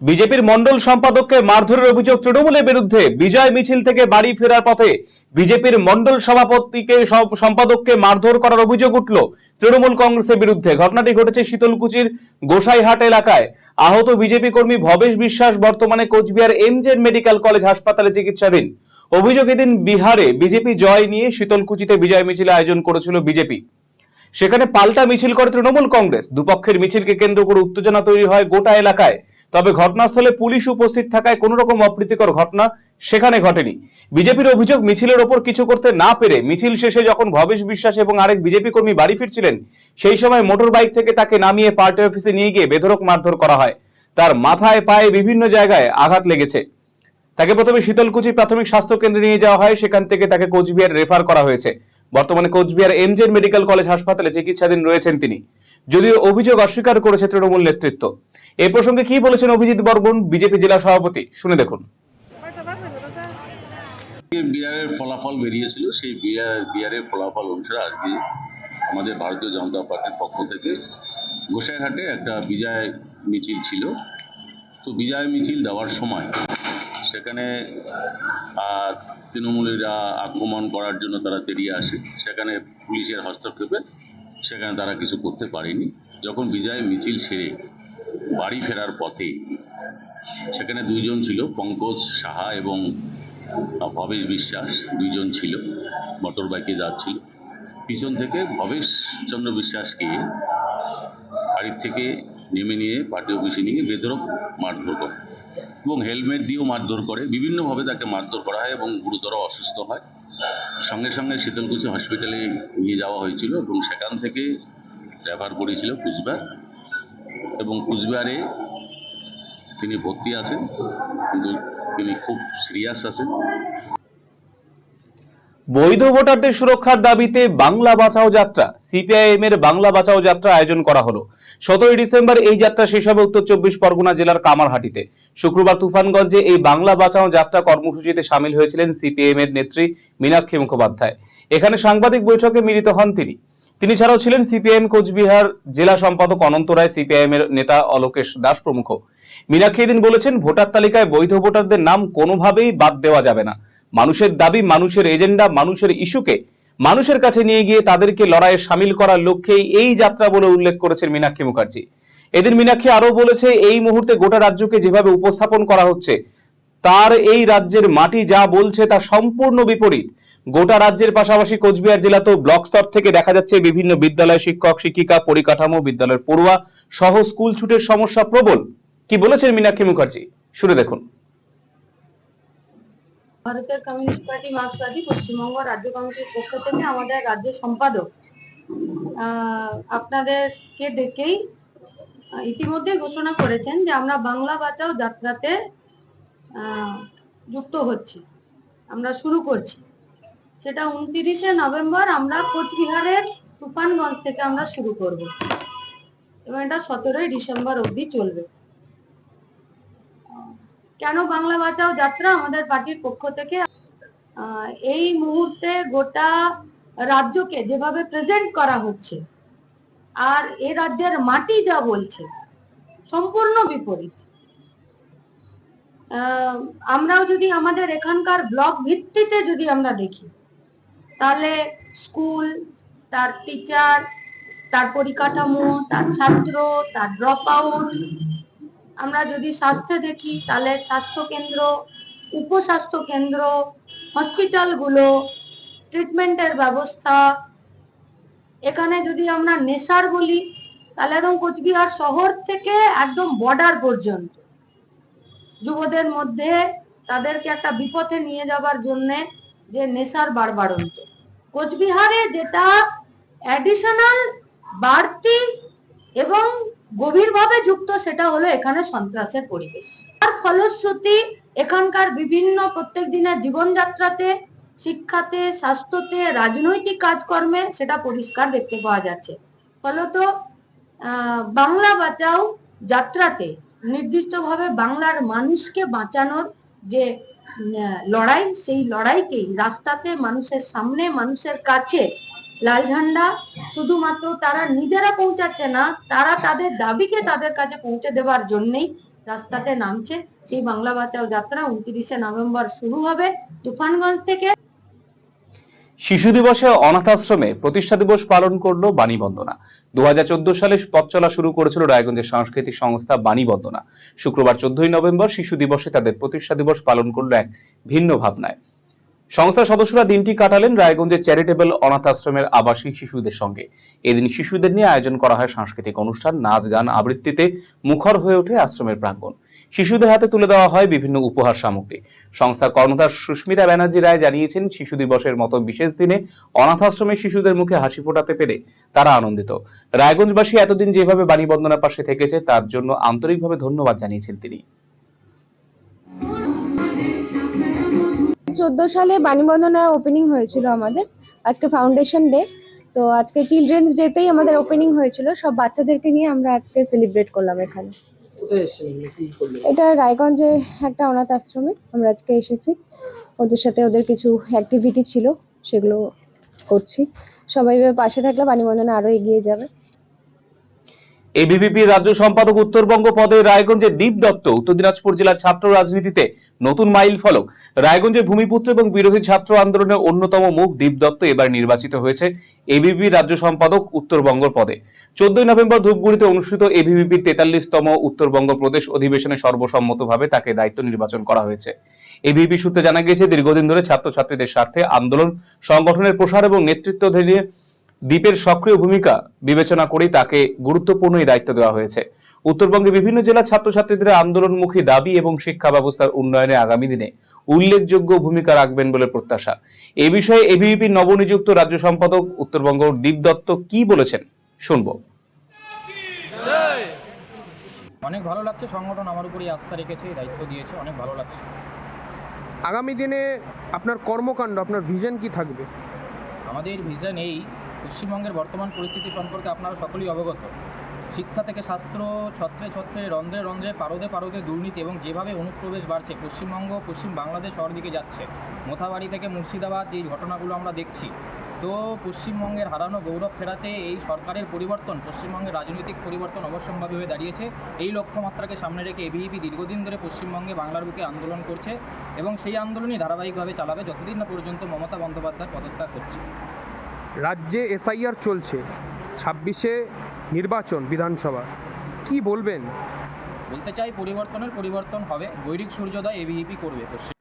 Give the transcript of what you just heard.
বিজেপির মন্ডল সম্পাদককে মারধরের অভিযোগ তৃণমূলের বিরুদ্ধে বিজয় মিছিল থেকে বাড়ি ফেরার পথে বিজেপির মন্ডল সভাপতিকে সম্পাদককে মারধর করার অভিযোগ উঠল তৃণমূল কংগ্রেসের বিরুদ্ধে। ঘটনাটি ঘটেছে শীতলকুচির গোসাইহাট এলাকায়। আহত বিজেপি কর্মী ভবেশ বিশ্বাস বর্তমানে কোচবিহার এমজেন মেডিকেল কলেজ হাসপাতালে চিকিৎসাধীন। অভিযোগ এদিন বিহারে বিজেপি জয় নিয়ে শীতলকুচিতে বিজয় মিছিল আয়োজন করেছিল বিজেপি। সেখানে পাল্টা মিছিল করে তৃণমূল কংগ্রেস। দুপক্ষের মিছিলকে কেন্দ্র করে উত্তেজনা তৈরি হয় গোটা এলাকায়। তবে ঘটনাস্থলে পুলিশ উপস্থিত থাকায় কোনো রকম অপ্রীতিকর ঘটনা সেখানে ঘটেনি। বিজেপির অভিযোগ মিছিলের ওপর কিছু করতে না পেরে মিছিল শেষে যখন ভবেশ বিশ্বাস এবং আরেক বিজেপি কর্মী বাড়ি ফিরছিলেন, সেই সময় মোটর বাইক থেকে তাকে নামিয়ে পার্টি অফিসে নিয়ে গিয়ে বেধরক মারধর করা হয়। তার মাথায় পায়ে বিভিন্ন জায়গায় আঘাত লেগেছে। তাকে প্রথমে শীতলকুচি প্রাথমিক স্বাস্থ্য কেন্দ্রে নিয়ে যাওয়া হয়, সেখান থেকে তাকে কোচবিহার রেফার করা হয়েছে। বর্তমানে কোচবিহার এমজেন মেডিকেল কলেজ হাসপাতালে চিকিৎসাধীন রয়েছেন তিনি। যদিও অভিযোগ অস্বীকার করেছে তৃণমূল নেতৃত্ব। এই প্রসঙ্গে কি বলেছেন অভিজিৎ বর্মন, বিজেপি জেলা সভাপতি? শুনে দেখুন। বিহারের ফলাফল বেরিয়েছিল, সেই বিহার বিহারের ফলাফল অনুসারে আজকে আমাদের ভারতীয় জনতা পার্টির পক্ষ থেকে গোসাইরহাটে একটা বিজয় মিছিল ছিল। তো বিজয় মিছিল দেওয়ার সময় সেখানে তৃণমূলীরা আক্রমণ করার জন্য তারা তেড়িয়ে আসে। সেখানে পুলিশের হস্তক্ষেপে সেখানে তারা কিছু করতে পারেনি। যখন বিজয় মিছিল সেরে বাড়ি ফেরার পথে সেখানে দুইজন ছিল, পঙ্কজ সাহা এবং ভবেশ বিশ্বাস দুইজন ছিল, মোটর বাইকে যাচ্ছিল। পিছন থেকে ভবেশ চন্দ্র বিশ্বাসকে গাড়ির থেকে নেমে নিয়ে পার্টি অফিসে নিয়ে বেধরক মারধর করে এবং হেলমেট দিয়েও মারধর করে। বিভিন্নভাবে তাকে মারধর করা হয় এবং গুরুতর অসুস্থ হয়। সঙ্গে সঙ্গে শীতলকুচি হসপিটালে নিয়ে যাওয়া হয়েছিল এবং সেখান থেকে রেফার করেছিল কুচবিহার এবং কুচবিহারে তিনি ভর্তি আছেন, কিন্তু তিনি খুব সিরিয়াস আছেন। বৈধ ভোটারদের সুরক্ষার দাবিতে বাংলা বাঁচাও যাত্রা, সিপিআইএম এর বাংলা বাঁচাও যাত্রা আয়োজন করা হলো। সতেরোই ডিসেম্বর এই যাত্রা শেষ হবে উত্তর চব্বিশ পরগনা জেলার কামারহাটিতে। শুক্রবার তুফানগঞ্জে এই বাংলা বাঁচাও যাত্রা কর্মসূচিতে সামিল হয়েছিলেন সিপিএম এর নেত্রী মীনাক্ষী মুখোপাধ্যায়। এখানে সাংবাদিক বৈঠকে মিলিত হন তিনি। তিনি ছাড়াও ছিলেন সিপিআইএম কোচবিহার জেলা সম্পাদক অনন্ত রায়, সিপিআইএম এর নেতা অলোকেশ দাস প্রমুখ। মীনাক্ষী এদিন বলেছেন, ভোটার তালিকায় বৈধ ভোটারদের নাম কোনোভাবেই বাদ দেওয়া যাবে না। মানুষের দাবি, মানুষের এজেন্ডা, মানুষের ইস্যুকে মানুষের কাছে নিয়ে গিয়ে তাদেরকে লড়াইয়ে সামিল করার লক্ষ্যেই এই যাত্রা বলে উল্লেখ করেছেন মীনাক্ষী মুখার্জি। এদিন মীনাক্ষী আরও বলেছে, এই মুহূর্তে গোটা রাজ্যকে যেভাবে উপস্থাপন করা হচ্ছে, তার এই রাজ্যের মাটি যা বলছে তা সম্পূর্ণ বিপরীত। গোটা রাজ্যের পাশাপাশি কোচবিহার জেলাতেও ব্লক স্তর থেকে দেখা যাচ্ছে বিভিন্ন বিদ্যালয় শিক্ষক, শিক্ষিকা, পরিকাঠামো, বিদ্যালয়ের পড়ুয়া সহ স্কুল ছুটের সমস্যা প্রবল। কি বলেছেন মীনাক্ষী মুখার্জি? শুনে দেখুন। ভারতের কমিউনিস্ট পার্টি মার্ক্সবাদী পশ্চিমবঙ্গ রাজ্য কমিটির পক্ষ থেকে আমাদের রাজ্য সম্পাদক আপনাদেরকে ডেকেই ইতিমধ্যে ঘোষণা করেছেন যে আমরা বাংলা বাঁচাও যাত্রাতে যুক্ত হচ্ছি, আমরা শুরু করছি। সেটা উনত্রিশে নভেম্বর আমরা কোচবিহারের তুফানগঞ্জ থেকে আমরা শুরু করব। এবং এটা সতেরোই ডিসেম্বর অবধি চলবে। কেন বাংলা বাঁচাও যাত্রা আমাদের পার্টির পক্ষ থেকে? এই মুহূর্তে গোটা রাজ্যকে যেভাবে প্রেজেন্ট করা হচ্ছে, আর এ রাজ্যের মাটি যা বলছে, সম্পূর্ণ বিপরীত। আমরাও যদি আমাদের এখানকার ব্লক ভিত্তিতে যদি আমরা দেখি, তাহলে স্কুল, তার টিচার তার পরিকাঠামো, তার ছাত্র, তার ড্রপ আউট আমরা যদি স্বাস্থ্যে দেখি, তাহলে স্বাস্থ্য কেন্দ্র, উপস্বাস্থ্য কেন্দ্র, হসপিটালগুলো, ট্রিটমেন্টের ব্যবস্থা। এখানে যদি আমরা নেশার বলি, তাহলে একদম কোচবিহার শহর থেকে একদম বর্ডার পর্যন্ত। যুবদের মধ্যে তাদেরকে একটা বিপথে নিয়ে যাবার জন্য যে নেশার বাড়বাড়ন্ত কোচবিহারে যেটা অ্যাডিশনাল বাড়তি এবং গভীরভাবে যুক্ত সেটা হলো এখানে সন্ত্রাসের পরিবেশ। আর ফলশ্রুতি এখানকার বিভিন্ন প্রত্যেক দিনের জীবনযাত্রাতে, শিক্ষাতে, স্বাস্থ্যতে, রাজনৈতিক কাজকর্মে সেটা পরিষ্কার দেখতে পাওয়া যাচ্ছে। ফলত বাংলা বাঁচাও যাত্রাতে নির্দিষ্টভাবে বাংলার মানুষকে বাঁচানোর যে লড়াই, সেই লড়াইকেই রাস্তাতে মানুষের সামনে, মানুষের কাছে লাল ঝান্ডা, শুধুমাত্র তারা নিজেরা পৌঁছাচ্ছে না, তারা তাদের দাবিকে তাদের কাছে পৌঁছে দেওয়ার জন্যই রাস্তাতে নামছে। সেই বাংলা বাঁচাও যাত্রা উনত্রিশে নভেম্বর শুরু হবে তুফানগঞ্জ থেকে। শিশু দিবসে অনাথ আশ্রমে প্রতিষ্ঠা দিবস পালন করল বাণী বন্দনা। দু হাজার চোদ্দ সালে পথ চলা শুরু করেছিল রায়গঞ্জের সাংস্কৃতিক সংস্থা বাণী বন্দনা। শুক্রবার চোদ্দই নভেম্বর শিশু দিবসে তাদের প্রতিষ্ঠা দিবস পালন করল এক ভিন্ন ভাবনায়। সংস্থার সদস্যরা দিনটি কাটালেন রায়গঞ্জের চ্যারিটেবল অনাথ আশ্রমের আবাসিক শিশুদের সঙ্গে। এদিন শিশুদের নিয়ে আয়োজন করা হয় সাংস্কৃতিক অনুষ্ঠান, নাচ, গান আবৃত্তিতে মুখর হয়ে ওঠে আশ্রমের প্রাঙ্গণ। শিশুদের হাতে তুলে দেওয়া হয় বিভিন্ন উপহার সামগ্রী। সংস্থার কর্ণধার সুস্মিতা ব্যানার্জি রায় জানিয়েছেন, শিশু দিবসের মতো বিশেষ দিনে অনাথ আশ্রমের শিশুদের মুখে হাসি ফোটাতে পেরে তারা আনন্দিত। রায়গঞ্জবাসী এতদিন যেভাবে বাণী বন্দনার পাশে থেকেছে, তার জন্য আন্তরিকভাবে ধন্যবাদ জানিয়েছেন তিনি। চোদ্দ সালে বাণীবন্দনা ওপেনিং হয়েছিল আমাদের আজকে ফাউন্ডেশন ডে তো আজকে চিলড্রেন্স ডেতেই আমাদের ওপেনিং হয়েছিল সব বাচ্চাদেরকে নিয়ে আমরা আজকে সেলিব্রেট করলাম এখানে। এটা রায়গঞ্জে একটা অনাথ আশ্রমে আমরা আজকে এসেছি। ওদের সাথে ওদের কিছু অ্যাক্টিভিটি ছিল সেগুলো করছি। সবাই পাশে থাকলে বাণীবন্দনা আরও এগিয়ে যাবে। এবিভিপি রাজ্য সম্পাদক উত্তরবঙ্গ পদে রায়গঞ্জের দীপ দত্ত, উত্তর দিনাজপুর জেলার ছাত্র রাজনীতিতে নতুন মাইল ফলক। রায়গঞ্জের ভূমিপুত্র এবং বিরোধী ছাত্র আন্দোলনের অন্যতম মুখ দীপ দত্ত এবার নির্বাচিত হয়েছে এবিভি রাজ্য সম্পাদক উত্তরবঙ্গ পদে। চোদ্দই নভেম্বর ধূপগুড়িতে অনুষ্ঠিত এবিভিপির তেতাল্লিশতম উত্তরবঙ্গ প্রদেশ অধিবেশনে সর্বসম্মতভাবে তাকে দায়িত্ব নির্বাচন করা হয়েছে। এবিভি সূত্রে জানা গিয়েছে, দীর্ঘদিন ধরে ছাত্রছাত্রীদের স্বার্থে আন্দোলন, সংগঠনের প্রসার এবং নেতৃত্ব দিয়ে দ্বীপের সক্রিয় ভূমিকা বিবেচনা করেই তাকে গুরুত্বপূর্ণ এই দায়িত্ব দেওয়া হয়েছে। উত্তরবঙ্গের বিভিন্ন জেলার ছাত্রছাত্রীদের আন্দোলনমুখী দাবি এবং শিক্ষা ব্যবস্থার উন্নয়নে আগামী দিনে উল্লেখযোগ্য ভূমিকা রাখবেন বলে প্রত্যাশা। এ বিষয়ে এবিভিপির নবনিযুক্ত রাজ্য সম্পাদক উত্তরবঙ্গ দীপ দত্ত কি বলেছেন শুনব। অনেক ভালো লাগছে সংগঠন আমার উপরই আস্থা রেখেছে দায়িত্ব দিয়েছে অনেক ভালো লাগছে। আগামী দিনে আপনার কর্মকাণ্ড আপনার ভিশন কি থাকবে? আমাদের ভিশন এই পশ্চিমবঙ্গের বর্তমান পরিস্থিতি সম্পর্কে আপনারা সকলেই অবগত। শিক্ষা থেকে শাস্ত্র, ছত্রে ছত্রে, রন্ধ্রে রন্ধ্রে, পারদে পারদে দুর্নীতি এবং যেভাবে অনুপ্রবেশ বাড়ছে, পশ্চিমবঙ্গ, পশ্চিম বাংলাদেশ শহর দিকে যাচ্ছে। মোথাবাড়ি থেকে মুর্শিদাবাদ, এই ঘটনাগুলো আমরা দেখছি। তো পশ্চিমবঙ্গের হারানো গৌরব ফেরাতে এই সরকারের পরিবর্তন, পশ্চিমবঙ্গের রাজনৈতিক পরিবর্তন অবশ্যম্ভাবী হয়ে দাঁড়িয়েছে। এই লক্ষ্যমাত্রাকে সামনে রেখে এবিইপি দীর্ঘদিন ধরে পশ্চিমবঙ্গে বাংলার বুকে আন্দোলন করছে এবং সেই আন্দোলনই ধারাবাহিকভাবে চালাবে যতদিন না পর্যন্ত মমতা বন্দ্যোপাধ্যায় পদত্যাগ করছে। রাজ্যে এসআইআর চলছে। ছাব্বিশে নির্বাচন বিধানসভা। কি বলবেন? বলতে চাই পরিবর্তনের পরিবর্তন হবে। বৈরিক সূর্যোদয় এবিইপি করবে। পশ্চিম